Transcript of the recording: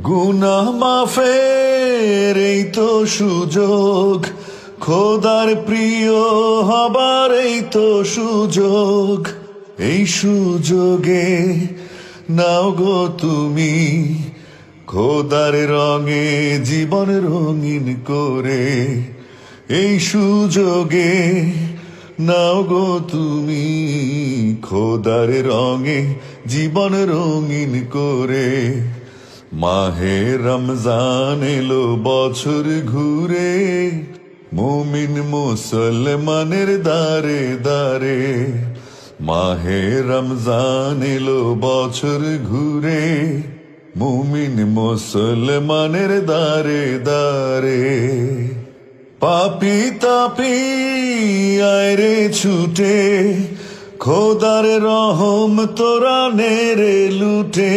গুনা মাফের এই তো সুযোগ, খোদার প্রিয় হবার এই তো সুযোগ। এই সুযোগে নাও গো তুমি খোদার রঙে জীবন রঙিন করে। এই সুযোগে নাও গো তুমি খোদার রঙে জীবন রঙিন করে। মাহে রমজান এলো বছর ঘুরে, মুমিন মুসলমানের দারে দারে মাহে রমজান এলো বছর ঘুরে, মুমিন মুসলমানের দারে দারে পাপি তাপি আয়রে ছুটে, খোদার রহম তোরা নেরে লুটে।